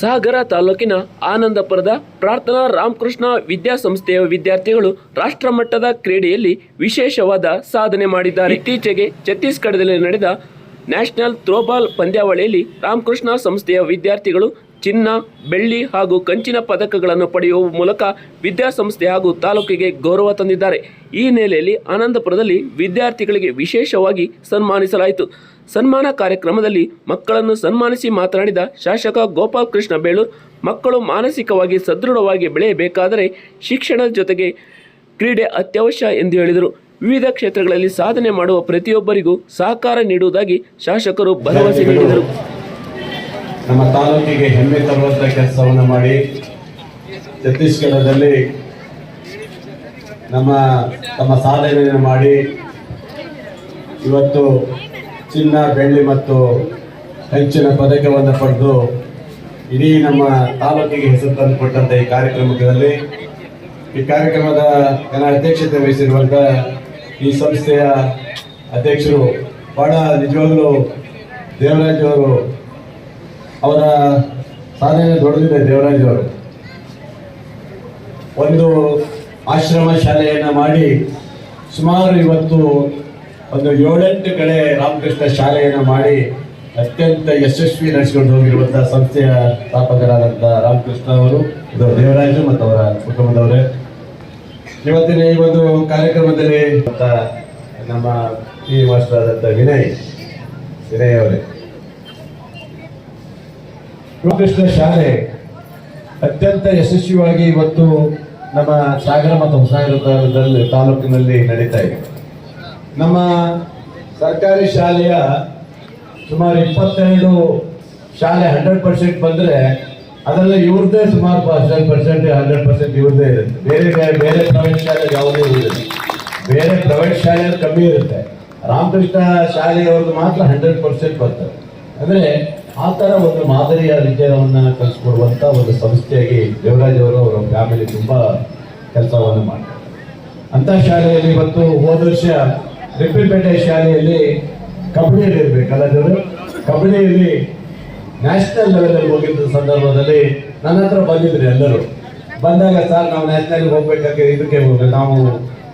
ಸಾಗರ ತಾಲೂಕಿನ ಆನಂದಪುರದ ಪ್ರಾರ್ಥನಾ ರಾಮಕೃಷ್ಣ ವಿದ್ಯಾಸಂಸ್ಥೆಯ ವಿದ್ಯಾರ್ಥಿಗಳು ರಾಷ್ಟ್ರಮಟ್ಟದ ಕ್ರೀಡೆಯಲ್ಲಿ ವಿಶೇಷವಾದ ಸಾಧನೆ ಮಾಡಿದ್ದಾರೆ. ಇತ್ತೀಚೆಗೆ ಛತ್ತೀಸ್ಗಢದಲ್ಲಿ ನಡೆದ ನ್ಯಾಷನಲ್ ಥ್ರೋಬಾಲ್ ಪಂದ್ಯಾವಳಿಯಲ್ಲಿ ರಾಮಕೃಷ್ಣ ಸಂಸ್ಥೆಯ ವಿದ್ಯಾರ್ಥಿಗಳು ಚಿನ್ನ, ಬೆಳ್ಳಿ ಹಾಗೂ ಕಂಚಿನ ಪದಕಗಳನ್ನು ಪಡೆಯುವ ಮೂಲಕ ವಿದ್ಯಾಸಂಸ್ಥೆ ಹಾಗೂ ತಾಲೂಕಿಗೆ ಗೌರವ ತಂದಿದ್ದಾರೆ. ಈ ಹಿನ್ನೆಲೆಯಲ್ಲಿ ಆನಂದಪುರದಲ್ಲಿ ವಿದ್ಯಾರ್ಥಿಗಳಿಗೆ ವಿಶೇಷವಾಗಿ ಸನ್ಮಾನಿಸಲಾಯಿತು. ಸನ್ಮಾನ ಕಾರ್ಯಕ್ರಮದಲ್ಲಿ ಮಕ್ಕಳನ್ನು ಸನ್ಮಾನಿಸಿ ಮಾತನಾಡಿದ ಶಾಸಕ ಗೋಪಾಲ್ ಕೃಷ್ಣ ಬೇಳೂರ್, ಮಕ್ಕಳು ಮಾನಸಿಕವಾಗಿ ಸದೃಢವಾಗಿ ಬೆಳೆಯಬೇಕಾದರೆ ಶಿಕ್ಷಣದ ಜೊತೆಗೆ ಕ್ರೀಡೆ ಅತ್ಯವಶ್ಯ ಎಂದು ಹೇಳಿದರು. ವಿವಿಧ ಕ್ಷೇತ್ರಗಳಲ್ಲಿ ಸಾಧನೆ ಮಾಡುವ ಪ್ರತಿಯೊಬ್ಬರಿಗೂ ಸಹಕಾರ ನೀಡುವುದಾಗಿ ಶಾಸಕರು ಭರವಸೆ ನೀಡಿದರು. ನಮ್ಮ ತಾಲೂಕಿಗೆ ಹೆಮ್ಮೆ ತರುವಂತ ಕೆಲಸವನ್ನು ಮಾಡಿ ಛತ್ತೀಸ್ಗಢದಲ್ಲಿ ನಮ್ಮ ತಮ್ಮ ಸಾಧನೆಯನ್ನು ಮಾಡಿ ಇವತ್ತು ಚಿನ್ನ, ಬೆಳ್ಳಿ ಮತ್ತು ಹೆಚ್ಚಿನ ಪದಕವನ್ನು ಪಡೆದು ಇಡೀ ನಮ್ಮ ತಾಲೂಕಿಗೆ ಹೆಸರು ತಂದುಕೊಟ್ಟಂತ ಈ ಕಾರ್ಯಕ್ರಮದಲ್ಲಿ ಈ ಕಾರ್ಯಕ್ರಮದ ನನ್ನ ಅಧ್ಯಕ್ಷತೆ ವಹಿಸಿರುವಂತ ಈ ಸಂಸ್ಥೆಯ ಅಧ್ಯಕ್ಷರು ಬಹಳ ನಿಜವಾಗಲೂ ದೇವರಾಜ್ ಅವರು ಅವರ ಸಾಧನೆ ದೊಡ್ಡದಿದೆ, ದೇವರಾಜ್ ಅವರು. ಒಂದು ಆಶ್ರಮ ಶಾಲೆಯನ್ನು ಮಾಡಿ ಸುಮಾರು ಇವತ್ತು ಒಂದು ಏಳೆಂಟು ಕಡೆ ರಾಮಕೃಷ್ಣ ಶಾಲೆಯನ್ನು ಮಾಡಿ ಅತ್ಯಂತ ಯಶಸ್ವಿ ನಡೆಸಿಕೊಂಡು ಹೋಗಿರುವಂತಹ ಸಂಸ್ಥೆಯ ಸ್ಥಾಪಕರಾದಂತಹ ರಾಮಕೃಷ್ಣ ಅವರು, ಇದು ದೇವರಾಜು ಮತ್ತು ಅವರ ಕುಟುಂಬದವರೇ. ಇವತ್ತಿನ ಈ ಒಂದು ಕಾರ್ಯಕ್ರಮದಲ್ಲಿ ನಮ್ಮ ಈ ಮಾಸ್ಟರ್ ಆದಂಥ ವಿನಯ್ ವಿನಯ್ ಅವರೇ. ರಾಮಕೃಷ್ಣ ಶಾಲೆ ಅತ್ಯಂತ ಯಶಸ್ವಿಯಾಗಿ ಇವತ್ತು ನಮ್ಮ ಸಾಗರ ಮತ್ತು ಹೊಸನಗರದಲ್ಲಿ ತಾಲೂಕಿನಲ್ಲಿ ನಡೀತಾ ಇದೆ. ನಮ್ಮ ಸರ್ಕಾರಿ ಶಾಲೆಯ ಸುಮಾರು ಇಪ್ಪತ್ತೆರಡು ಶಾಲೆ ಹಂಡ್ರೆಡ್ ಪರ್ಸೆಂಟ್ ಬಂದರೆ ಅದರಲ್ಲಿ ಇವ್ರದ್ದೇ ಸುಮಾರು ಪರ್ಸೆಂಟ್ ಪರ್ಸೆಂಟ್ ಹಂಡ್ರೆಡ್ ಪರ್ಸೆಂಟ್ ಇವ್ರದ್ದೇ ಇರುತ್ತೆ. ಬೇರೆ ಬೇರೆ ಬೇರೆ ಪ್ರೈವೇಟ್ ಶಾಲೆ ಯಾವುದೇ ಇರುತ್ತೆ ಬೇರೆ ಪ್ರೈವೇಟ್ ಶಾಲೆ ಕಮ್ಮಿ ಇರುತ್ತೆ. ರಾಮಕೃಷ್ಣ ಶಾಲೆಯವ್ರದ್ದು ಮಾತ್ರ ಹಂಡ್ರೆಡ್ ಪರ್ಸೆಂಟ್ ಬರ್ತದೆ. ಅಂದ್ರೆ ಆ ಥರ ಒಂದು ಮಾದರಿಯ ವಿದ್ಯಾವನ್ನ ಕಲಿಸ್ಕೊಡುವಂಥ ಒಂದು ಸಂಸ್ಥೆಯಾಗಿ ದೇವರಾಜ್ ಅವರು ಫ್ಯಾಮಿಲಿ ತುಂಬಾ ಕೆಲಸವನ್ನು ಮಾಡ್ತಾರೆ. ಅಂತ ಶಾಲೆಯಲ್ಲಿ ಇವತ್ತು ಹೋದ ವರ್ಷ ರಿಪ್ಪಿಪೇಟೆ ಶಾಲೆಯಲ್ಲಿ ಕಬಡ್ಡಿಯಲ್ಲಿ ಇರಬೇಕಲ್ಲ ದೇವರು? ಕಬಡ್ಡಿಯಲ್ಲಿ ನ್ಯಾಷನಲ್ ಲೆವೆಲಲ್ಲಿ ಹೋಗಿದ್ದ ಸಂದರ್ಭದಲ್ಲಿ ನನ್ನ ಹತ್ರ ಬಂದಿದ್ರು ಎಲ್ಲರೂ. ಬಂದಾಗ, ಸರ್, ನಾವು ನ್ಯಾಷನಲ್ ಹೋಗ್ಬೇಕಾದ್ರೆ ಇದಕ್ಕೆ ನಾವು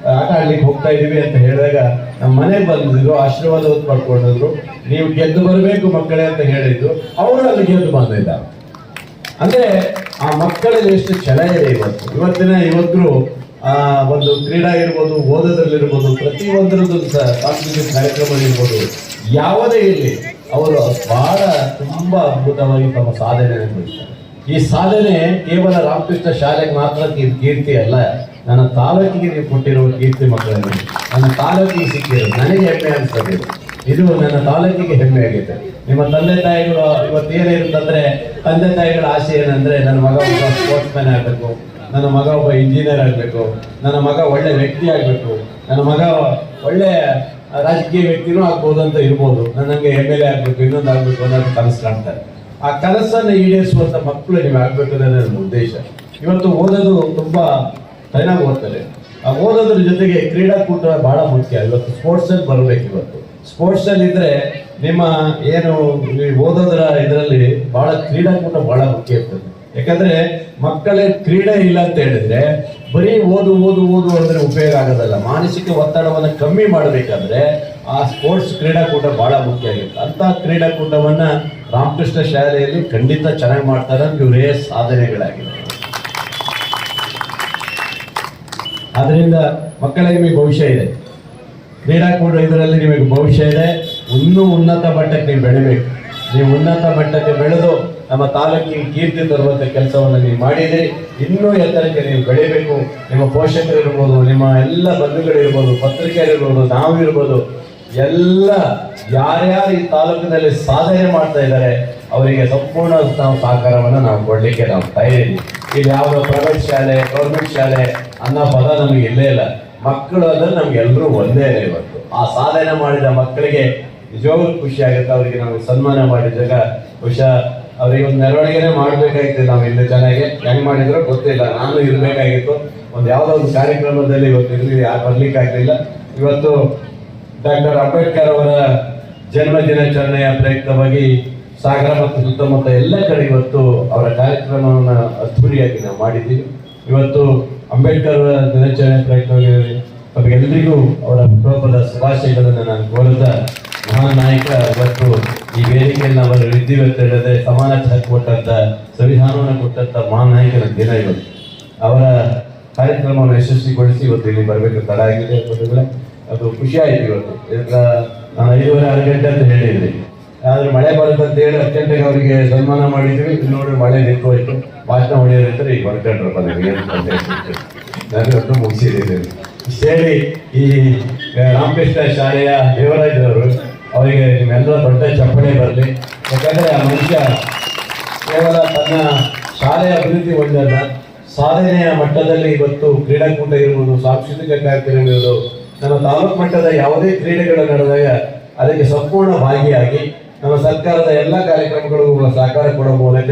ಆಟ ಆಡ್ಲಿಕ್ಕೆ ಹೋಗ್ತಾ ಇದೀವಿ ಅಂತ ಹೇಳಿದಾಗ ನಮ್ಮ ಮನೆಗೆ ಬಂದಿದ್ರು, ಆಶೀರ್ವಾದ ಪಡ್ಕೊಂಡಿದ್ರು ನೀವು ಗೆದ್ದು ಬರಬೇಕು ಮಕ್ಕಳೇ ಅಂತ ಹೇಳಿದ್ರು. ಅವರು ಅಲ್ಲಿ ಗೆದ್ದು ಬಂದಿದ್ದಾರೆ. ಅಂದ್ರೆ ಆ ಮಕ್ಕಳಲ್ಲಿ ಎಷ್ಟು ಛಲ ಇದೆ ಇವತ್ತು. ಇವತ್ತಿನ ಯುವಕರು, ಆ, ಒಂದು ಕ್ರೀಡಾ ಇರ್ಬೋದು, ಓದೋದ್ರಲ್ಲಿರ್ಬೋದು ಪ್ರತಿಯೊಂದರದ್ದು ಸಹ ಸಾಂಸ್ಕೃತಿಕ ಕಾರ್ಯಕ್ರಮ ಇರ್ಬೋದು ಯಾವುದೇ ಇರಲಿ, ಅವರು ಬಹಳ ತುಂಬಾ ಅದ್ಭುತವಾಗಿ ತಮ್ಮ ಸಾಧನೆ ಈ ಸಾಧನೆ ಕೇವಲ ರಾಮಕೃಷ್ಣ ಶಾಲೆಗೆ ಮಾತ್ರ ಕೀರ್ತಿ ಅಲ್ಲ. ನನ್ನ ತಾಲೂಕಿಗೆ ನೀವು ಕೊಟ್ಟಿರುವ ಕೀರ್ತಿ ಮಕ್ಕಳಲ್ಲಿ, ನನ್ನ ತಾಲೂಕಿಗೆ ಸಿಕ್ಕಿರೋ, ನನಗೆ ಹೆಮ್ಮೆ ಅನಿಸ್ತದೆ. ಇದು. ನನ್ನ ತಾಲೂಕಿಗೆ ಹೆಮ್ಮೆ ಆಗಿದೆ ನಿಮ್ಮ ತಂದೆ ತಾಯಿಗಳು ಇವತ್ತು ಏನಿರುತ್ತಂದ್ರೆ ತಂದೆ ತಾಯಿಗಳ ಆಸೆ ಏನಂದ್ರೆ, ನನ್ನ ಮಗ ಒಬ್ಬ ಸ್ಪೋರ್ಟ್ಸ್ ಮ್ಯಾನ್ ಆಗಬೇಕು, ನನ್ನ ಮಗ ಒಬ್ಬ ಇಂಜಿನಿಯರ್ ಆಗಬೇಕು, ನನ್ನ ಮಗ ಒಳ್ಳೆ ವ್ಯಕ್ತಿ ಆಗಬೇಕು, ನನ್ನ ಮಗ ಒಳ್ಳೆ ರಾಜಕೀಯ ವ್ಯಕ್ತಿನೂ ಆಗ್ಬೋದು ಅಂತ ಇರ್ಬೋದು. ನನಗೆ ಎಂ ಎಲ್ ಎ ಆಗಬೇಕು, ಇನ್ನೊಂದು ಆಗಬೇಕು ಅನ್ನೋದು ಕನಸು ಕಾಣ್ತಾರೆ ಆ ಕನಸನ್ನು ಈಡೇರಿಸುವಂತ ಮಕ್ಕಳು ನೀವು ಆಗ್ಬೇಕು ಅನ್ನೋದು ನನ್ನ ಉದ್ದೇಶ. ಇವತ್ತು ಓದೋದು ತುಂಬಾ ಚೆನ್ನಾಗಿ ಓದ್ತಾರೆ ಆ, ಓದೋದ್ರ ಜೊತೆಗೆ ಕ್ರೀಡಾಕೂಟ ಬಹಳ ಮುಖ್ಯ. ಇವತ್ತು ಸ್ಪೋರ್ಟ್ಸ್ ಅಲ್ಲಿ ಬರಬೇಕು ಇವತ್ತು. ಸ್ಪೋರ್ಟ್ಸ್ ಅಲ್ಲಿ ಇದ್ರೆ ನಿಮ್ಮ ಏನು ಓದೋದ್ರ ಇದರಲ್ಲಿ ಬಹಳ ಕ್ರೀಡಾಕೂಟ ಬಹಳ ಮುಖ್ಯ ಇರ್ತದೆ. ಯಾಕಂದ್ರೆ ಮಕ್ಕಳೇ ಕ್ರೀಡೆ ಇಲ್ಲ ಅಂತ ಹೇಳಿದ್ರೆ ಬರೀ ಓದು ಓದು ಓದು ಅಂದ್ರೆ ಉಪಯೋಗ ಆಗೋದಲ್ಲ. ಮಾನಸಿಕ ಒತ್ತಡವನ್ನು ಕಮ್ಮಿ ಮಾಡಬೇಕಾದ್ರೆ ಆ ಸ್ಪೋರ್ಟ್ಸ್ ಕ್ರೀಡಾಕೂಟ ಬಹಳ ಮುಖ್ಯ ಆಗಿರುತ್ತೆ. ಅಂತ ಕ್ರೀಡಾಕೂಟವನ್ನ ರಾಮಕೃಷ್ಣ ಶಾಲೆಯಲ್ಲಿ ಖಂಡಿತ ಚೆನ್ನಾಗಿ ಮಾಡ್ತಾರೆ ಇವರೇ ಸಾಧನೆಗಳಾಗಿವೆ. ಆದ್ರಿಂದ ಮಕ್ಕಳಿಗೆ ನಿಮಗೆ ಭವಿಷ್ಯ ಇದೆ. ಕ್ರೀಡಾಕೂಟ ಇದರಲ್ಲಿ ನಿಮಗೆ ಭವಿಷ್ಯ ಇದೆ. ಇನ್ನೂ ಉನ್ನತ ಮಟ್ಟಕ್ಕೆ ನೀವು ಬೆಳಿಬೇಕು. ನೀವು ಉನ್ನತ ಮಟ್ಟಕ್ಕೆ ಬೆಳೆದು ನಮ್ಮ ತಾಲೂಕಿಗೆ ಕೀರ್ತಿ ತರುವಂತ ಕೆಲಸವನ್ನು ನೀವು ಮಾಡಿದಿರಿ ಇನ್ನೂ ಎತ್ತರಕ್ಕೆ ನೀವು ಬೆಳಿಬೇಕು. ನಿಮ್ಮ ಪೋಷಕರು ಇರ್ಬೋದು, ನಿಮ್ಮ ಎಲ್ಲ ಬಂಧುಗಳಿರ್ಬೋದು ಪತ್ರಿಕೆಯರಿರ್ಬೋದು ನಾವು ಇರ್ಬೋದು, ಎಲ್ಲ ಯಾರ್ಯಾರು ಈ ತಾಲೂಕಿನಲ್ಲಿ ಸಾಧನೆ ಮಾಡ್ತಾ ಇದ್ದಾರೆ, ಅವರಿಗೆ ಸಂಪೂರ್ಣ ನಾವು ಸಹಕಾರವನ್ನು ನಾವು ಕೊಡಲಿಕ್ಕೆ ನಾವು ತಯಾರಿದ್ದೀವಿ. ಇಲ್ಲಿ ಯಾವುದೋ ಪ್ರೈವೇಟ್ ಶಾಲೆ ಗೌರ್ಮೆಂಟ್ ಶಾಲೆ ಅನ್ನೋ ಪದ ನಮಗೆ ಇಲ್ಲೇ ಇಲ್ಲ. ಮಕ್ಕಳು ಅಂದ್ರೆ ನಮ್ಗೆ ಎಲ್ಲರೂ ಒಂದೇ ಇವತ್ತು. ಆ ಸಾಧನೆ ಮಾಡಿದ ಮಕ್ಕಳಿಗೆ ನಿಜವಾಗ್ಲೂ ಖುಷಿ ಆಗುತ್ತೆ. ಅವರಿಗೆ ನಾವು ಸನ್ಮಾನ ಮಾಡಿದಾಗ ಬಹುಶಃ ಅವ್ರಿಗೆ ಒಂದು ಮೆರವಣಿಗೆನೆ ಮಾಡ್ಬೇಕಾಗಿತ್ತು ನಾವು ಇಲ್ಲಿ ಚೆನ್ನಾಗಿ. ಹೆಂಗ್ ಮಾಡಿದ್ರು ಗೊತ್ತಿಲ್ಲ. ನಾನು ಇರ್ಬೇಕಾಗಿತ್ತು. ಒಂದು ಯಾವುದೋ ಒಂದು ಕಾರ್ಯಕ್ರಮದಲ್ಲಿ ಇವತ್ತು ಇರಲಿ ಯಾರು ಬರ್ಲಿಕ್ಕೆ ಆಗ್ಲಿಲ್ಲ. ಇವತ್ತು ಡಾಕ್ಟರ್ ಅಂಬೇಡ್ಕರ್ ಅವರ ಜನ್ಮ ದಿನಾಚರಣೆಯ ಪ್ರಯುಕ್ತವಾಗಿ ಸಾಗರ ಮತ್ತು ಸುತ್ತಮುತ್ತ ಎಲ್ಲ ಕಡೆ ಇವತ್ತು ಅವರ ಕಾರ್ಯಕ್ರಮವನ್ನು ಅದ್ಧೂರಿಯಾಗಿ ನಾವು ಮಾಡಿದ್ದೀವಿ. ಇವತ್ತು ಅಂಬೇಡ್ಕರ್ ದಿನಾಚರಣೆ ಪ್ರಯತ್ನವಾಗಿರಲಿ ತಮಗೆಲ್ಲರಿಗೂ ಅವರ ಹುಟ್ಟುಹಬ್ಬದ ಶುಭಾಶಯಗಳನ್ನು ನಾನು ಕೋರುತ್ತಾ ಮಹಾನ್ ನಾಯಕ ಇವತ್ತು ಈ ವೇದಿಕೆಯಲ್ಲಿ ಅವರು ಇದ್ದೀವಿ ಅಂತ ಹೇಳಿದ್ರೆ ಸಮಾನತೆ ಕೊಟ್ಟಂತ, ಸಂವಿಧಾನವನ್ನು ಕೊಟ್ಟಂತ ಮಹಾನ್ ನಾಯಕನ ದಿನ ಇವತ್ತು. ಅವರ ಕಾರ್ಯಕ್ರಮವನ್ನು ಯಶಸ್ವಿಗೊಳಿಸಿ ಇವತ್ತು ಇಲ್ಲಿ ಬರಬೇಕು ತಡ ಆಗಿದೆ. ಅದು ಖುಷಿ ಇವತ್ತು. ಇದರ ನಾನು ಐದೂವರೆ, ಆರು ಗಂಟೆ ಅಂತ ಹೇಳಿದ್ರಿ ಆದ್ರೆ ಮಳೆ ಬರುತ್ತೆ ಅಂತ ಹೇಳಿ ಅತ್ಯಂತ ಅವರಿಗೆ ಸನ್ಮಾನ ಮಾಡಿದ್ವಿ ನೋಡಿ ಮಳೆ ನಿಂತು ಹೋಯ್ತು. ಭಾಷಣ ಹೊಡೆಯೋದಂದ್ರೆ ಈಗ. ನಾನು ಅಷ್ಟು ಮುಗಿಸಿದ್ದೀನಿ. ಸೇರಿ ಈ ರಾಮಕೃಷ್ಣ ಶಾಲೆಯ ದೇವರಾಜ್ ಅವರು ಅವರಿಗೆ ನಿಮ್ಮೆಲ್ಲ ದೊಡ್ಡ ಚಪ್ಪಣೆ ಬರಲಿ. ಯಾಕಂದ್ರೆ ಆ ಮನುಷ್ಯ ಕೇವಲ ತನ್ನ ಶಾಲೆಯ ಅಭಿವೃದ್ಧಿ ಹೊಂದಲ್ಲ, ಸಾಧನೆಯ ಮಟ್ಟದಲ್ಲಿ ಇವತ್ತು ಕ್ರೀಡಾಕೂಟ ಇರುವುದು ಸಾಂಸ್ಕೃತಿಕ ಕಾರ್ಯಕ್ರಮ ಇರುವುದು ನಮ್ಮ ತಾಲೂಕು ಮಟ್ಟದ ಯಾವುದೇ ಕ್ರೀಡೆಗಳು ನಡೆದಾಗ ಅದಕ್ಕೆ ಸಂಪೂರ್ಣ ಭಾಗಿಯಾಗಿ ನಮ್ಮ ಸರ್ಕಾರದ ಎಲ್ಲ ಕಾರ್ಯಕ್ರಮಗಳಿಗೂ ಸಹಕಾರ ಕೊಡುವ ಮೂಲಕ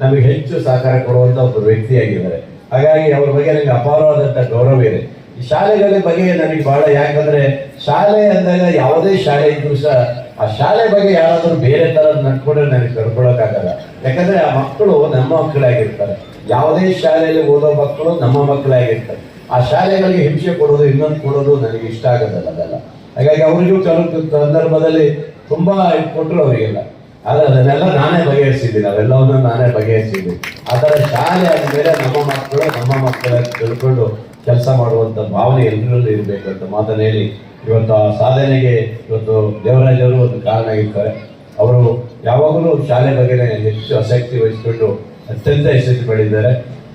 ನಮಗೆ ಹೆಚ್ಚು ಸಹಕಾರ ಕೊಡುವಂತ ಒಬ್ಬ ವ್ಯಕ್ತಿಯಾಗಿದ್ದಾರೆ ಹಾಗಾಗಿ ಅವ್ರ ಬಗ್ಗೆ ನನಗೆ ಅಪಾರವಾದಂತ ಗೌರವ ಇದೆ. ಈ ಶಾಲೆಗಳ ಬಗ್ಗೆ ನನಗೆ ಬಹಳ, ಯಾಕಂದ್ರೆ ಶಾಲೆ ಅಂದಾಗ ಯಾವುದೇ ಶಾಲೆ ಇದ್ರೂ ಸಹ ಆ ಶಾಲೆ ಬಗ್ಗೆ ಯಾರಾದರೂ ಬೇರೆ ತರ ನಡ್ಕೊಂಡ್ರೆ ನನಗೆ ಕರ್ಕೊಳ್ಳೋಕ್ಕಾಗಲ್ಲ ಯಾಕಂದ್ರೆ ಆ ಮಕ್ಕಳು ನಮ್ಮ ಮಕ್ಕಳಾಗಿರ್ತಾರೆ. ಯಾವುದೇ ಶಾಲೆಯಲ್ಲಿ ಓದೋ ಮಕ್ಕಳು ನಮ್ಮ ಮಕ್ಕಳಾಗಿರ್ತಾರೆ. ಆ ಶಾಲೆಗಳಿಗೆ ಹಿಂಸೆ ಕೊಡೋದು, ಇನ್ನೊಂದು ಕೊಡೋದು ನನಗೆ ಇಷ್ಟ ಆಗೋದಲ್ಲ ಅದೆಲ್ಲ. ಹಾಗಾಗಿ ಅವರಿಗೂ ಕೆಲವು ಸಂದರ್ಭದಲ್ಲಿ ತುಂಬಾ ಇದು ಕೊಟ್ಟರು ಅವರಿಗೆಲ್ಲ. ಆದ್ರೆ ಅದನ್ನೆಲ್ಲ ನಾನೇ ಬಗೆಹರಿಸಿದ್ದೀನಿ. ಅವೆಲ್ಲವನ್ನ ನಾನೇ ಬಗೆಹರಿಸಿದ್ದೀನಿ. ಥರ ಶಾಲೆ ಆದ್ಮೇಲೆ ನಮ್ಮ ಮಕ್ಕಳು, ನಮ್ಮ ಮಕ್ಕಳ ತಿಳ್ಕೊಂಡು ಕೆಲಸ ಮಾಡುವಂತ ಭಾವನೆ ಎಲ್ಲರಲ್ಲೂ ಅಂತ ಮಾತನ್ನು ಹೇಳಿ, ಇವತ್ತು ಆ ಸಾಧನೆಗೆ ಇವತ್ತು ದೇವರಾಜ್ ಅವರು ಒಂದು ಕಾರಣ ಆಗಿರ್ತಾರೆ ಅವರು ಯಾವಾಗಲೂ ಶಾಲೆ ಬಗ್ಗೆ ಹೆಚ್ಚು ಆಸಕ್ತಿ ವಹಿಸಿಕೊಂಡು ಅತ್ಯಂತ ಯಶಸ್ವಿ ಪಡೆದಿದ್ದಾರೆ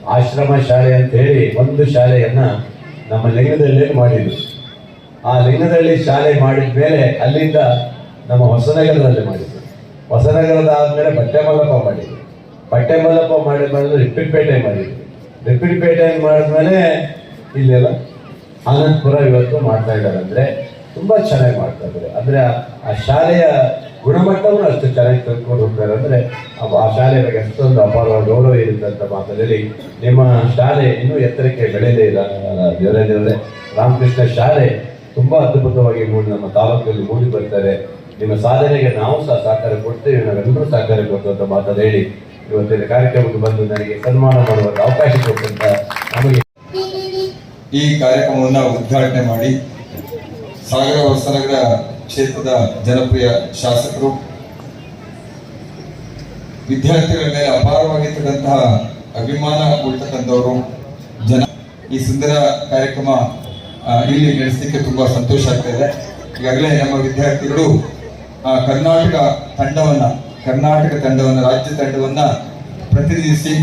ಆಶ್ರಮ ಶಾಲೆ ಅಂತ ಹೇಳಿ ಒಂದು ಶಾಲೆಯನ್ನ ನಮ್ಮ ಲಿಂಗದಲ್ಲಿ ಮಾಡಿದ್ರು. ಆ ಲಿಂಗದಲ್ಲಿ ಶಾಲೆ ಮಾಡಿದ ಮೇಲೆ ಅಲ್ಲಿಂದ ನಮ್ಮ ಹೊಸನಗರದಲ್ಲಿ ಮಾಡಿದ್ರು. ಹೊಸನಗರದ ಆದ್ಮೇಲೆ ಬಟ್ಟೆ ಮಲ್ಲಪ್ಪ ಮಾಡಿದ್ರು. ಬಟ್ಟೆ ಮಲ್ಲಪ್ಪ ಮಾಡಿದ ಮೇಲೆ ರಿಪ್ಪಿಟ್ಪೇಟೆ ಮಾಡಿದ್ರು. ಪೇಟೆ ಮಾಡಿದ್ಮೇಲೆ ಇಲ್ಲೆಲ್ಲ ಆನಂದಪುರ ಇವತ್ತು ಮಾಡ್ತಾ ಇದ್ದಾರೆ. ಅಂದ್ರೆ ತುಂಬಾ ಚೆನ್ನಾಗಿ ಮಾಡ್ತಾ ಇದ್ದಾರೆ. ಅಂದ್ರೆ ಆ- ಶಾಲೆಯ ಗುಣಮಟ್ಟವನ್ನು ಅಷ್ಟು ಚೆನ್ನಾಗಿ ತಂದ್ಕೊಂಡು ಹೋಗ್ತಾರೆ ಅಂದ್ರೆ ಆ ಆ ಶಾಲೆ ಬಗ್ಗೆ ಅಷ್ಟೊಂದು ಅಪಾರ ಗೌರವ ಇರುತ್ತೆ ಅಂತ ಮಾತಲ್ಲಿ ನಿಮ್ಮ ಶಾಲೆ ಇನ್ನೂ ಎತ್ತರಕ್ಕೆ ಬೆಳೆಯದೇ ಇಲ್ಲ. ದೇವರೇ ದೇವರೇ, ರಾಮಕೃಷ್ಣ ಶಾಲೆ ತುಂಬಾ ಅದ್ಭುತವಾಗಿ ಮೂಡಿ ನಮ್ಮ ತಾಲೂಕಲ್ಲಿ ಮೂಡಿ ಬರ್ತಾರೆ. ನಿಮ್ಮ ಸಾಧನೆಗೆ ನಾವು ಸಹ ಸಹಕಾರ ಕೊಡ್ತೇವೆ, ನಾವೆಲ್ಲರೂ ಸಹಕಾರ ಕೊಡುವಂತ ಮಾತನ್ನು ಹೇಳಿ ಇವತ್ತಿನ ಕಾರ್ಯಕ್ರಮಕ್ಕೆ ಬಂದು ನನಗೆ ಸನ್ಮಾನ ಮಾಡುವ ಅವಕಾಶ ಕೊಟ್ಟಂತ ನಮಗೆ ಈ ಕಾರ್ಯಕ್ರಮವನ್ನು ಉದ್ಘಾಟನೆ ಮಾಡಿ ಸಾಗರ ಹೊಸನಗರ ಕ್ಷೇತ್ರದ ಜನಪ್ರಿಯ ಶಾಸಕರು, ವಿದ್ಯಾರ್ಥಿಗಳ ಮೇಲೆ ಅಪಾರವಾಗಿರ್ತಕ್ಕಂತಹ ಅಭಿಮಾನ ಉಳ್ತಕ್ಕಂಥವರು ಜನ ಈ ಸುಂದರ ಕಾರ್ಯಕ್ರಮ ಇಲ್ಲಿ ನಡೆಸಲಿಕ್ಕೆ ತುಂಬಾ ಸಂತೋಷ ಆಗ್ತಾ ಇದೆ. ಈಗಾಗಲೇ ನಮ್ಮ ವಿದ್ಯಾರ್ಥಿಗಳು ಆ, ಕರ್ನಾಟಕ ತಂಡವನ್ನ ಕರ್ನಾಟಕ ತಂಡವನ್ನ ರಾಜ್ಯ ತಂಡವನ್ನ ಪ್ರತಿನಿಧಿಸಿ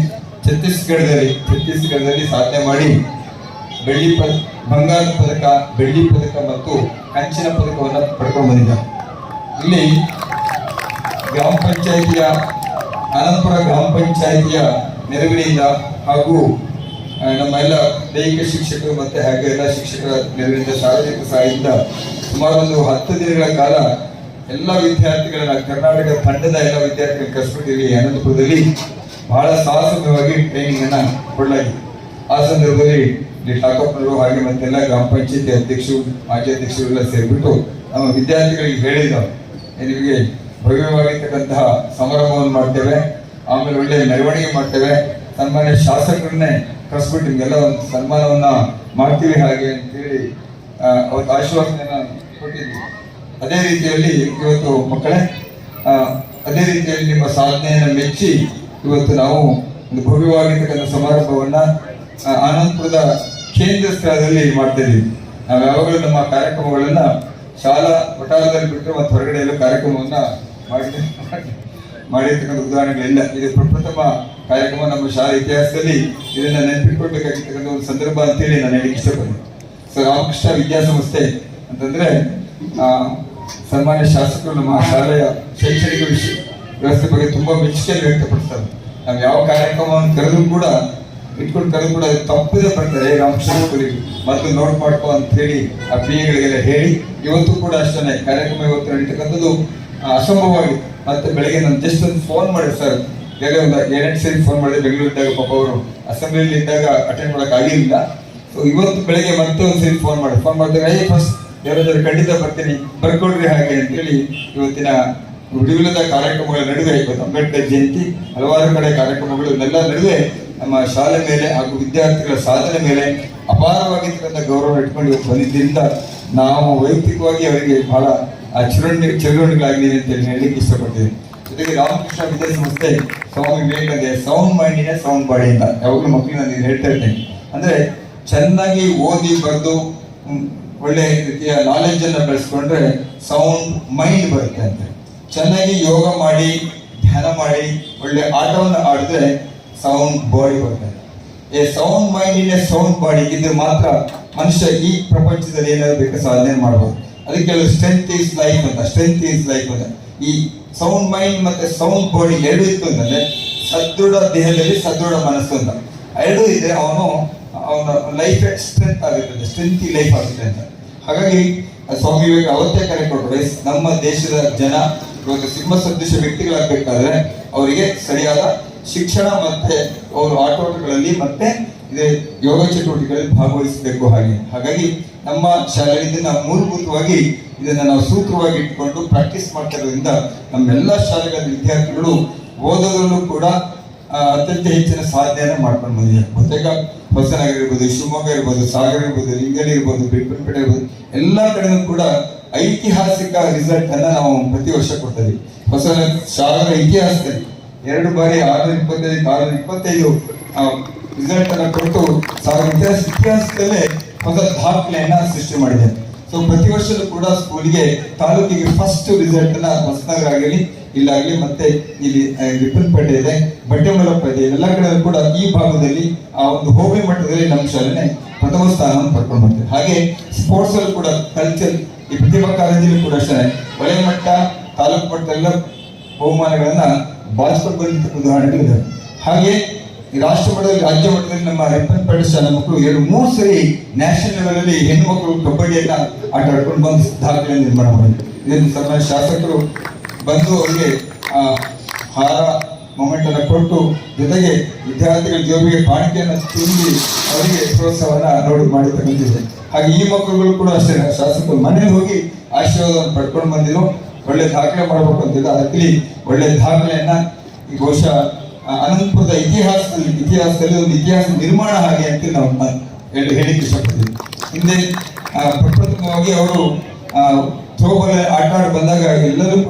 ಛತ್ತೀಸ್ಗಢದಲ್ಲಿ ಛತ್ತೀಸ್ಗಢದಲ್ಲಿ ಸಾಧನೆ ಮಾಡಿ ಬೆಳ್ಳಿ ಪದ ಬಂಗಾರ ಪದಕ ಬೆಳ್ಳಿ ಪದಕ ಮತ್ತು ಕಂಚಿನ ಪದಕವನ್ನು ಪಡ್ಕೊಂಡು ಬಂದಿದ್ದಾರೆ ಇಲ್ಲಿ ಗ್ರಾಮ ಪಂಚಾಯಿತಿಯ ಅನಂತಪುರ ಗ್ರಾಮ ಪಂಚಾಯಿತಿಯ ನೆರವಿನಿಂದ ಹಾಗೂ ನಮ್ಮ ಎಲ್ಲ ದೈಹಿಕ ಶಿಕ್ಷಕರು ಮತ್ತೆ ಹಾಗೆ ಎಲ್ಲ ಶಿಕ್ಷಕರ ನೆರವಿನಿಂದ ಸಾರ್ವಜನಿಕ ಸಹಾಯದಿಂದ ಸುಮಾರು ಒಂದು ಹತ್ತು ದಿನಗಳ ಕಾಲ ಎಲ್ಲ ವಿದ್ಯಾರ್ಥಿಗಳನ್ನ ಕರ್ನಾಟಕ ತಂಡದ ಎಲ್ಲ ವಿದ್ಯಾರ್ಥಿಗಳ ಕಸ್ಬಿಟ್ಟಿವಿ ಅನಂತಪುರದಲ್ಲಿ ಬಹಳ ಸಾಹಸವಾಗಿ ಟ್ರೈನಿಂಗ್ ಅನ್ನ ಕೊಡಲಾಗಿದೆ. ಆ ಸಂದರ್ಭದಲ್ಲಿ ಠಾಕಪ್ಪನವರು ಹಾಗೆ ಮತ್ತೆಲ್ಲ ಗ್ರಾಮ ಪಂಚಾಯತಿ ಅಧ್ಯಕ್ಷರು ಮಾಜಿ ಅಧ್ಯಕ್ಷರು ಎಲ್ಲ ಸೇರಿಬಿಟ್ಟು ನಮ್ಮ ವಿದ್ಯಾರ್ಥಿಗಳಿಗೆ ಹೇಳಿದ "ಏ, ನಿಮಗೆ ಭವ್ಯವಾಗಿರ್ತಕ್ಕಂತಹ ಸಮಾರಂಭವನ್ನು ಮಾಡ್ತೇವೆ. ಆಮೇಲೆ ಒಳ್ಳೆ ಮೆರವಣಿಗೆ ಮಾಡ್ತೇವೆ. ಸನ್ಮಾನ್ಯ ಶಾಸಕರನ್ನೇ ಕರೆಸ್ಬಿಟ್ಟು ನಿಮ್ಗೆಲ್ಲ ಒಂದು ಸನ್ಮಾನವನ್ನ ಮಾಡ್ತೀವಿ ಹಾಗೆ ಅಂತೇಳಿ ಹೇಳಿ ಅವತ್ತು ಆಶ್ವಾಸನೆಯನ್ನ ಕೊಟ್ಟಿದ್ವಿ ಅದೇ ರೀತಿಯಲ್ಲಿ ಇವತ್ತು ಮಕ್ಕಳೇ ಅದೇ ರೀತಿಯಲ್ಲಿ ನಿಮ್ಮ ಸಾಧನೆಯನ್ನು ಮೆಚ್ಚಿ ಇವತ್ತು ನಾವು ಒಂದು ಭವ್ಯವಾಗಿರ್ತಕ್ಕಂಥ ಸಮಾರಂಭವನ್ನ ಆನಂದಪುರದ ಕೇಂದ್ರ ಸ್ಥಳದಲ್ಲಿ ಮಾಡ್ತಾ ಇದೀವಿ ನಾವು ಯಾವಾಗಲೂ ನಮ್ಮ ಕಾರ್ಯಕ್ರಮಗಳನ್ನ ಶಾಲಾ ವಠಾರದಲ್ಲಿ ಬಿಟ್ಟು ಮತ್ತು ಹೊರಗಡೆ ಎಲ್ಲ ಕಾರ್ಯಕ್ರಮವನ್ನ ಮಾಡಿ ಮಾಡಿರ್ತಕ್ಕಂಥ ಉದಾಹರಣೆಗಳಿಲ್ಲ. ಇದು ಪ್ರಪ್ರಥಮ ಕಾರ್ಯಕ್ರಮ ನಮ್ಮ ಶಾಲಾ ಇತಿಹಾಸದಲ್ಲಿ ಇದನ್ನ ನೆನಪಿಟ್ಕೊಳ್ಬೇಕಾಗಿರ್ತಕ್ಕಂಥ ಒಂದು ಸಂದರ್ಭ ಅಂತೇಳಿ ನಾನು ಹೇಳಿ ಇಷ್ಟಪಡ್ತೀನಿ. ಸೊ ರಾಮಕೃಷ್ಣ ವಿದ್ಯಾಸಂಸ್ಥೆ ಅಂತಂದ್ರೆ ಸನ್ಮಾನ್ಯ ಶಾಸಕರು ನಮ್ಮ ಶಾಲೆಯ ಶೈಕ್ಷಣಿಕ ವಿಷಯ ವ್ಯವಸ್ಥೆ ಬಗ್ಗೆ ತುಂಬಾ ಮೆಚ್ಚುಗೆಯನ್ನು ವ್ಯಕ್ತಪಡಿಸ್ತಾರೆ. ನಾವು ಯಾವ ಕಾರ್ಯಕ್ರಮವನ್ನು ಕರೆದು ಕೂಡ, ಇಟ್ಕೊಂಡು ಕರೆದು ಕೂಡ ತಪ್ಪಿದ ಬರ್ತಾರೆ ರಾಮಕೃಷ್ಣ ಮತ್ತೆ ಮತ್ತು ನೋಟ್ ಮಾಡ್ಕೊ ಅಂತ ಹೇಳಿ ಆ ಎಗಳಿಗೆಲ್ಲ ಹೇಳಿ. ಇವತ್ತು ಕೂಡ ಅಷ್ಟೇ ಕಾರ್ಯಕ್ರಮ ಇವತ್ತು ನಡೀತಕ್ಕಂಥದ್ದು ಅಸಂಭವವಾಗಿ ಮತ್ತೆ ಬೆಳಗ್ಗೆ ನಾನು ಜಸ್ಟ್ ಒಂದು ಫೋನ್ ಮಾಡಿ ಸರ್ ಬೇಗ ಒಂದು ಎರಡು ಸರಿ ಫೋನ್ ಮಾಡಿದೆ. ಬೆಂಗಳೂರಿದ್ದಾಗ ಪಾಪ ಅವರು ಅಸೆಂಬ್ಲಿಯಲ್ಲಿ ಇದ್ದಾಗ ಅಟೆಂಡ್ ಮಾಡಕ್ ಆಗಿಲ್ಲ ಸೊ ಇವತ್ತು ಬೆಳಗ್ಗೆ ಮತ್ತೆ ಒಂದು ಸರಿ ಫೋನ್ ಮಾಡಿ ಫೋನ್ ಮಾಡಿದಾಗ ಫಸ್ಟ್ ಯಾರಾದ್ರೂ ಖಂಡಿತ ಬರ್ತೀನಿ ಬರ್ಕೊಡ್ರಿ ಹಾಗೆ ಅಂತೇಳಿ ಇವತ್ತಿನ ನುಡಿವಿಲ್ಲದ ಕಾರ್ಯಕ್ರಮಗಳ ನಡುವೆ ಇವತ್ತು ಅಂಬೇಡ್ಕರ್ ಜಯಂತಿ, ಹಲವಾರು ಕಡೆ ಕಾರ್ಯಕ್ರಮಗಳು, ಇವೆಲ್ಲ ನಡುವೆ ನಮ್ಮ ಶಾಲೆ ಮೇಲೆ ಹಾಗೂ ವಿದ್ಯಾರ್ಥಿಗಳ ಸಾಧನೆ ಮೇಲೆ ಅಪಾರವಾಗಿರ್ತಕ್ಕಂಥ ಗೌರವ ಇಟ್ಕೊಂಡು ಬಂದಿದ್ದರಿಂದ ನಾವು ವೈಯಕ್ತಿಕವಾಗಿ ಅವರಿಗೆ ಬಹಳ ಚಿರುಣಿ ಚಿರುಣಿಗಳಾಗಿದ್ದೀವಿ ಅಂತ ಹೇಳಿ ಹೇಳಲಿಕ್ಕೆ ಇಷ್ಟಪಡ್ತೀನಿ. ಜೊತೆಗೆ ರಾಮಕೃಷ್ಣ ವಿದ್ಯಾಸಂಸ್ಥೆ ಸ್ವಾಮಿ ವಿವೇಕಾನಂದ ಸೌಂಡ್ ಮೈಂಡಿನ ಸೌಂಡ್ ಬಾಡಿ ಯಾವಾಗಲೂ ಮಕ್ಕಳಿಗೆ ನಾನು ಹೇಳ್ತಾ ಇರ್ತೇನೆ. ಅಂದರೆ ಚೆನ್ನಾಗಿ ಓದಿ ಬರೆದು ಒಳ್ಳೆ ರೀತಿಯ ನಾಲೆಜ್ ಅನ್ನ ಬೆಳೆಸ್ಕೊಂಡ್ರೆ ಸೌಂಡ್ ಮೈಂಡ್ ಬರುತ್ತೆ ಅಂತ. ಚೆನ್ನಾಗಿ ಯೋಗ ಮಾಡಿ, ಧ್ಯಾನ ಮಾಡಿ, ಒಳ್ಳೆ ಆಟವನ್ನು ಆಡಿದ್ರೆ ಸೌಂಡ್ ಬಾಡಿ ಬರುತ್ತೆ. A sound mind in sound body ಇದ್ರೆ ಮಾತ್ರ ಮನುಷ್ಯ ಈ ಪ್ರಪಂಚದಲ್ಲಿ ಏನಾದ್ರು ಬೇಕು ಸಾಧನೆ ಮಾಡ್ಬೋದು. ಅದಕ್ಕೆ ಸ್ಟ್ರೆಂತ್ ಈಸ್ ಲೈಫ್ ಅಂತ ಸ್ಟ್ರೆಂತ್ ಈಸ್ ಲೈಫ್ ಅಂತ. ಈ ಸೌಂಡ್ ಮೈಂಡ್ ಮತ್ತೆ ಸೌಂಡ್ ಬಾಡಿ ಎರಡು ಇತ್ತು ಅಂತಂದ್ರೆ ಸದೃಢ ದೇಹದಲ್ಲಿ ಸದೃಢ ಮನಸ್ಸು ಅಂತ. ಎರಡು ಇದೆ, ಅವನು ಅವನ ಲೈಫ್ ಸ್ಟ್ರೆಂತ್ ಆಗುತ್ತದೆ ಸ್ಟ್ರೆಂತ್ ಲೈಫ್ ಆಗುತ್ತೆ ಅಂತ. ಹಾಗಾಗಿ ಸ್ವಾಮಿ ವಿವೇಕ ಅವತ್ತೇ ಕರೆ ಕೊಟ್ಟರು ನಮ್ಮ ದೇಶದ ಜನ ಇವಾಗ ಸಿಂಹ ಸದೃಶ ವ್ಯಕ್ತಿಗಳಾಗಬೇಕಾದ್ರೆ ಅವರಿಗೆ ಸರಿಯಾದ ಶಿಕ್ಷಣ ಮತ್ತೆ ಅವರು ಆಟೋಟಗಳಲ್ಲಿ ಮತ್ತೆ ಇದೇ ಯೋಗ ಚಟುವಟಿಕೆಗಳಲ್ಲಿ ಭಾಗವಹಿಸಬೇಕು ಹಾಗೆ. ಹಾಗಾಗಿ ನಮ್ಮ ಶಾಲೆಯಲ್ಲಿ ಇದನ್ನ ಮೂಲಭೂತವಾಗಿ ಇದನ್ನ ನಾವು ಸೂತ್ರವಾಗಿ ಇಟ್ಕೊಂಡು ಪ್ರಾಕ್ಟೀಸ್ ಮಾಡ್ತಾ ಇರೋದ್ರಿಂದ ನಮ್ಮೆಲ್ಲ ಶಾಲೆಗಳ ವಿದ್ಯಾರ್ಥಿಗಳು ಓದೋದ್ರಲ್ಲೂ ಕೂಡ ಅತ್ಯಂತ ಹೆಚ್ಚಿನ ಸಾಧನೆಯನ್ನು ಮಾಡ್ಕೊಂಡು ಬಂದಿದೆ ಬಹುತೇಕ ಹೊಸನಗರ ಇರ್ಬೋದು ಶಿವಮೊಗ್ಗ ಇರ್ಬೋದು, ಸಾಗರ ಇರ್ಬೋದು ಲಿಂಗಲಿ ಇರ್ಬೋದು ಬಿಟ್ಪೇಟೆ ಇರ್ಬೋದು, ಎಲ್ಲ ಕಡೆನೂ ಕೂಡ ಐತಿಹಾಸಿಕ ರಿಸಲ್ಟ್ ಅನ್ನ ನಾವು ಪ್ರತಿ ವರ್ಷ ಕೊಡ್ತೀವಿ. ಹೊಸ ಸಾಗರ ಇತಿಹಾಸದಲ್ಲಿ, ಎರಡು ಬಾರಿ ಆರು ಇಪ್ಪತ್ತೈದು ಆರು ಇಪ್ಪತ್ತೈದು ರಿಸಲ್ಟ್ ಅನ್ನ ಕೊಟ್ಟು ಸಾವಿರ ಇತಿಹಾಸ, ಇತಿಹಾಸದಲ್ಲೇ ಹೊಸ ದಾಖಲೆಯನ್ನ ಸೃಷ್ಟಿ ಮಾಡಿದೆ. ಸೊ ಪ್ರತಿ ವರ್ಷದೂ ಕೂಡ ಸ್ಕೂಲ್ಗೆ ತಾಲೂಕಿಗೆ ಫಸ್ಟ್ ರಿಸಲ್ಟ್ ಅನ್ನ ಹೊಸನಗರ ಆಗಲಿ ಇಲ್ಲಾಗಲಿ ಮತ್ತೆ ಇಲ್ಲಿ ರಿಪ್ಪನ್ಪೇಟೆ ಇದೆ ಬಟ್ಟೆಮಲ್ಲಪ್ಪ ಇದೆ, ಎಲ್ಲ ಕಡೆ ಕೂಡ ಈ ಭಾಗದಲ್ಲಿ ಆ ಒಂದು ಹೋಬಳಿ ಮಟ್ಟದಲ್ಲಿ ನಮ್ಮ ಶಾಲೆನೆ ಪ್ರಥಮ ಸ್ಥಾನವನ್ನು ಪಡ್ಕೊಂಡು ಬರ್ತೇವೆ ಹಾಗೆ ಸ್ಪೋರ್ಟ್ಸ್ ಅಲ್ಲಿ ಕೂಡ ಕಲ್ಚರ್ ಈ ಪ್ರತಿಭಾ ಕಾಲೇಜಲ್ಲಿ ಕೂಡ ಅಷ್ಟೇ. ವಲಯ ಮಟ್ಟ, ತಾಲೂಕು ಮಟ್ಟದೆಲ್ಲ ಬಹುಮಾನಗಳನ್ನ ಬಾರಿಸ್ಕೊಂಡು ಉದಾಹರಣೆ ಉದಾಹರಣೆಗಳಿದ್ದಾವೆ ಹಾಗೆ ರಾಷ್ಟ್ರ ಮಟ್ಟದಲ್ಲಿ, ರಾಜ್ಯ ಮಟ್ಟದಲ್ಲಿ ನಮ್ಮ ರಿಪ್ಪನ್ಪೇಟೆ ಶಾಲೆ ಮಕ್ಕಳು ಎರಡು, ಮೂರು ಸರಿ ನ್ಯಾಷನಲ್ ಲೆವೆಲ್ ಅಲ್ಲಿ ಹೆಣ್ಣು ಮಕ್ಕಳು ಕಬಡ್ಡಿಯನ್ನ ಆಟ ಆಡ್ಕೊಂಡು ಬಂದು ದಾಖಲೆ ನಿರ್ಮಾಣ ಮಾಡಿದ್ರು. ಇದನ್ನು ಸನ್ಮಾನ್ಯ ಶಾಸಕರು ಬಂದು ಅವರಿಗೆ ಹಾರ ಮೊಮೆಂಟ್ ಅನ್ನು ಕೊಟ್ಟು ಜೊತೆಗೆ ವಿದ್ಯಾರ್ಥಿಗಳ ಜೋಬಿಗೆ ಕಾಣಿಕೆಯನ್ನು ತುಂಬಿ ಅವರಿಗೆ ಪ್ರೋತ್ಸಾಹವನ್ನ ನೋಡಿ ಮಾಡಿರ್ತಕ್ಕಂಥದ್ದು ಹಾಗೆ ಈ ಮಕ್ಕಳುಗಳು ಕೂಡ ಅಷ್ಟೇ, ಶಾಸಕರು ಮನೆಗೆ ಹೋಗಿ ಆಶೀರ್ವಾದವನ್ನು ಪಡ್ಕೊಂಡು ಬಂದಿರೋ ಒಳ್ಳೆ ದಾಖಲೆ ಮಾಡಬೇಕು ಅಂತಿದ್ದ ಅದಕ್ಕೆ ಒಳ್ಳೆ ದಾಖಲೆಯನ್ನು ಈ ಬಹುಶಃ ಅನಂತಪುರದ ಇತಿಹಾಸದಲ್ಲಿ ಇತಿಹಾಸದಲ್ಲಿ ಒಂದು ಇತಿಹಾಸ ನಿರ್ಮಾಣ ಹಾಗೆ ಅಂತ ನಾವು ಹೇಳಿಕ್ಕೆ ಇಷ್ಟಪಡ್ತೀವಿ ಹಿಂದೆ ಪ್ರಪ್ರಥಮವಾಗಿ ಅವರು ಥ್ರೋಬಾಲ್ ಆಟ ಆಡಿ ಬಂದಾಗ ಎಲ್ಲರೂ